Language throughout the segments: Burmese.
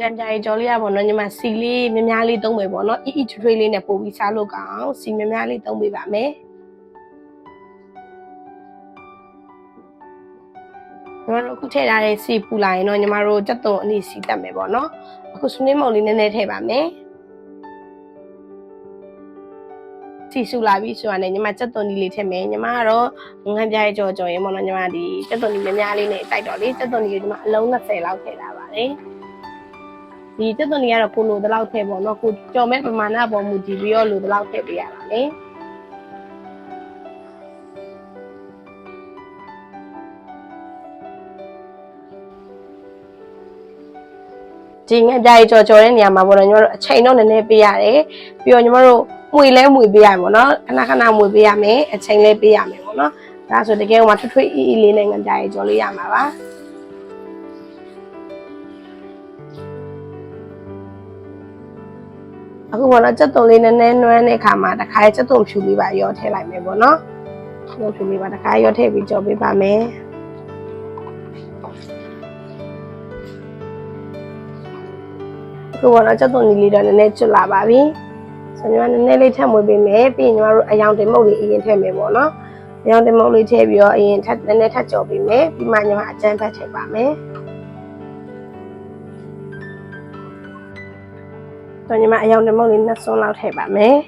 ငံကြိုင်ကြော်လေးရပါတော့ညီမစီလေးများများလေးသုံးမယ်ပေါ့နော်အီအီထွေးထွေးလေးနဲ့ပို့ပြီးစားလို့ကောင်းအောင်စီများများလေးသုံးပေးပါမယ်ညီမတို့အခုထည့်ထားတဲ့စီပူလာရင်တော့ညီမတို့ကြက်သွန်အနည်းစီတက်မယ်ပေါ့နော်အခုဆွနေမုံလေးနည်းနည်းထည့်ပါမယ်စီဆူလာပြီဆိုတာနဲ့ညီမကြက်သွန်ဒီလေးထည့်မယ်ညီမကတော့ငံပြားရဲ့ကြော်ကြော်ရင်ပေါ့နော်ညီမဒီကြက်သွန်ဒီများများလေးနဲ့တိုက်တော့လေကြက်သွန်ဒီကိုညီမအလုံး20လောက်ထည့်ထားပါတယ် ဒီတက်သွန်ကြီးကတော့ကိုလိုတလောက်ထည့်ပေါ့နော်ကိုကြော်မဲ့ပမာဏပေါ်မူတည်ပြီးတော့လိုတလောက်ထည့်ပေးရတာလေဒီငှက်ပြားကြီးကြော်ကြော်တဲ့နေရာမှာပေါ့နော်ညီမတို့အချိန်တော့နည်းနည်းပေးရတယ်ပြီးတော့ညီမတို့မှွေလဲမှွေပေးရပေါ့နော်ခဏခဏမှွေပေးရမယ်အချိန်လဲပေးရမယ်ပေါ့နော်ဒါဆိုတကယ်ဟိုမှာထွတ်ထွေးအီအီလေးနဲ့ငှက်ပြားကြီးကြော်လေးရမှာပါ အခုပေါ့နော်စက်သွန်လေးနည်းနည်းနွမ်းတဲ့အခါမှာတခါစက်သွန်ဖြူလေးပါရောထည့်လိုက်မယ်ပေါ့နော်စက်သွန်ဖြူလေးပါတခါရောထည့်ပြီးကြော်ပေးပါမယ်အခုပေါ့နော်စက်သွန်လေးတော့နည်းနည်းကျွတ်လာပါပြီဆိုတော့ညီမနည်းနည်းလေးထပ်မွေးပေးမယ်ပြီးရင်ညီမတို့အယောင်တင်မုတ်လေးအရင်ထည့်မယ်ပေါ့နော်အယောင်တင်မုတ်လေးထည့်ပြီးတော့အရင်ထပ်နည်းနည်းထပ်ကြော်ပေးမယ်ပြီးမှညီမအကျန်းဖတ်ထည့်ပါမယ် တော့ညီမအယောင်တမုတ်လေးနှစ်စွန်းလောက်ထည့်ပါမယ်။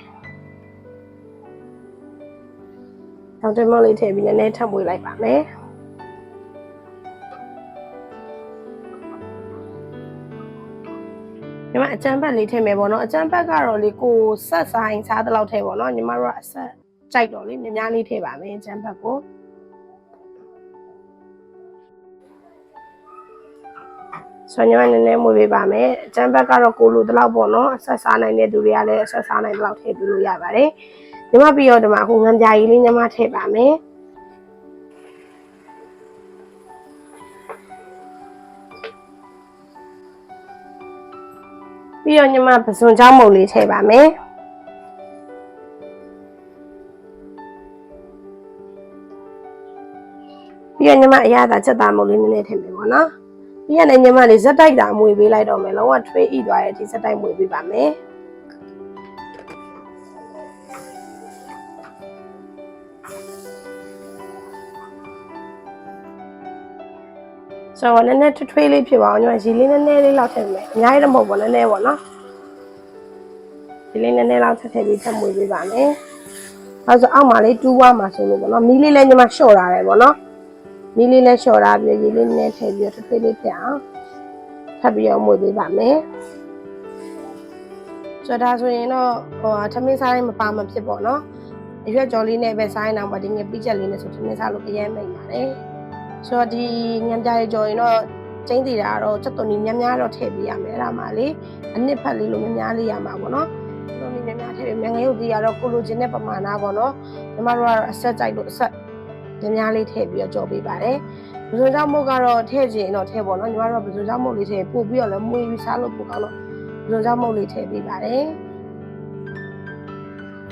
အယောင်တမုတ်လေးထည့်ပြီးနည်းနည်းထပ်မွေးလိုက်ပါမယ်။ညီမအကျန်းပတ်လေးထည့်မယ်ပေါ့နော်အကျန်းပတ်ကတော့လေကိုဆက်ဆိုင်စားတဲ့လောက်ထည့်ပေါ့နော်ညီမတို့ကအဆက်ကြိုက်တော့လေများများလေးထည့်ပါမယ်အကျန်းပတ်ကို ဆိုညီမနည်းနည်းမွေးပေးပါမယ်အကျန်းဘက်ကတော့ကိုလိုတလောက်ပေါ့နော်အဆက်စားနိုင်တဲ့သူတွေကလည်းအဆက်စားနိုင်တလောက်ထည့်ပေးလို့ရပါတယ်ညီမပြီးတော့ဒီမှာအခုငံပြာကြီးလေးညီမထည့်ပါမယ်ပြီးတော့ညီမပစွန်ချောင်းမုံလေးထည့်ပါမယ်ပြီးတော့ညီမအရသာချက်သားမုံလေးနည်းနည်းထည့်မယ်ပေါ့နော် ပြီးရင်လည်းညီမလေးဇက်တိုက်တာမွေပေးလိုက်တော့မယ်လုံးဝထွေးဣသွားရဲ့ဒီဇက်တိုက်မွေပေးပါမယ်ဆိုတော့နည်းနည်းထွေးထွေးလေးဖြစ်ပါအောင်ညီမရေလေးနည်းနည်းလေးလောက်ထည့်မယ်အများကြီးတော့မဟုတ်ဘူးနည်းနည်းပေါ့နော်ရေလေးနည်းနည်းလောက်ထည့်ထည့်ပြီးထပ်မွေပေးပါမယ်အဲဆိုအောက်မှာလေးတူးွားမှာဆိုလို့ပေါ့နော်မီးလေးလည်းညီမလျှော့ထားတယ်ပေါ့နော် မီးလေးနဲ့လျှော်ထားပြီးရေလေးနဲ့ထည့်ပြီးတော့ထွေးလေးပြအောင်ထပ်ပြီးတော့မွေပေးပါမယ်ဆိုတော့ဒါဆိုရင်တော့ဟိုထမင်းစားရင်မပါမဖြစ်ပေါ့နော်အရွက်ကြော်လေးနဲ့ပဲစားရင်တော့ဗဒီငယ်ပိချက်လေးနဲ့ဆိုထမင်းစားလို့အရင်မိတ်ပါတယ်ဆိုတော့ဒီညံပြရကြော်ရင်တော့ကျင်းတည်တာတော့ချက်သွန်ကြီးများများတော့ထည့်ပေးရမယ်အဲ့ဒါမှလေအနစ်ဖက်လေးလိုများများလေးရမှာပေါ့နော်သွန်ကြီးများများထည့်ပြီးမြန်ငယ်ရုပ်ကြီးကတော့ကိုလိုချင်တဲ့ပမာဏပေါ့နော်ညီမတို့ကတော့အဆက်ကြိုက်လို့အဆက် များများလေးထည့်ပြီးတော့ကြော်ပေးပါတယ်။ဘယ်လိုကြောင့်မို့ကတော့ထည့်ခြင်းတော့ထည့်ပေါ့နော်ညီမတို့ကဘယ်လိုကြောင့်မို့လေးထည့်ပို့ပြီးတော့လည်းမွေးပြီးစားလို့ပို့ကောင်းတော့ဘယ်လိုကြောင့်မို့လေးထည့်ပေးပါတယ်။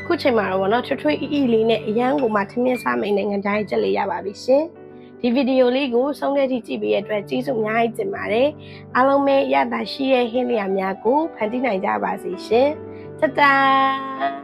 ခုချိန်မှာတော့ဗောနော်ထွထွေးအီအီလေးနဲ့အရန်ကိုမှထင်းထင်းစားမိန်နိုင်ငံသားရဲ့ချက်လေးရပါပြီရှင်။ဒီဗီဒီယိုလေးကိုဆုံးတဲ့ထိကြည့်ပေးရတဲ့အတွက်ကျေးဇူးအများကြီးတင်ပါတယ်။အားလုံးပဲရတာရှိတဲ့ဟင်းလျာများကိုဖန်တီးနိုင်ကြပါစေရှင်။တတား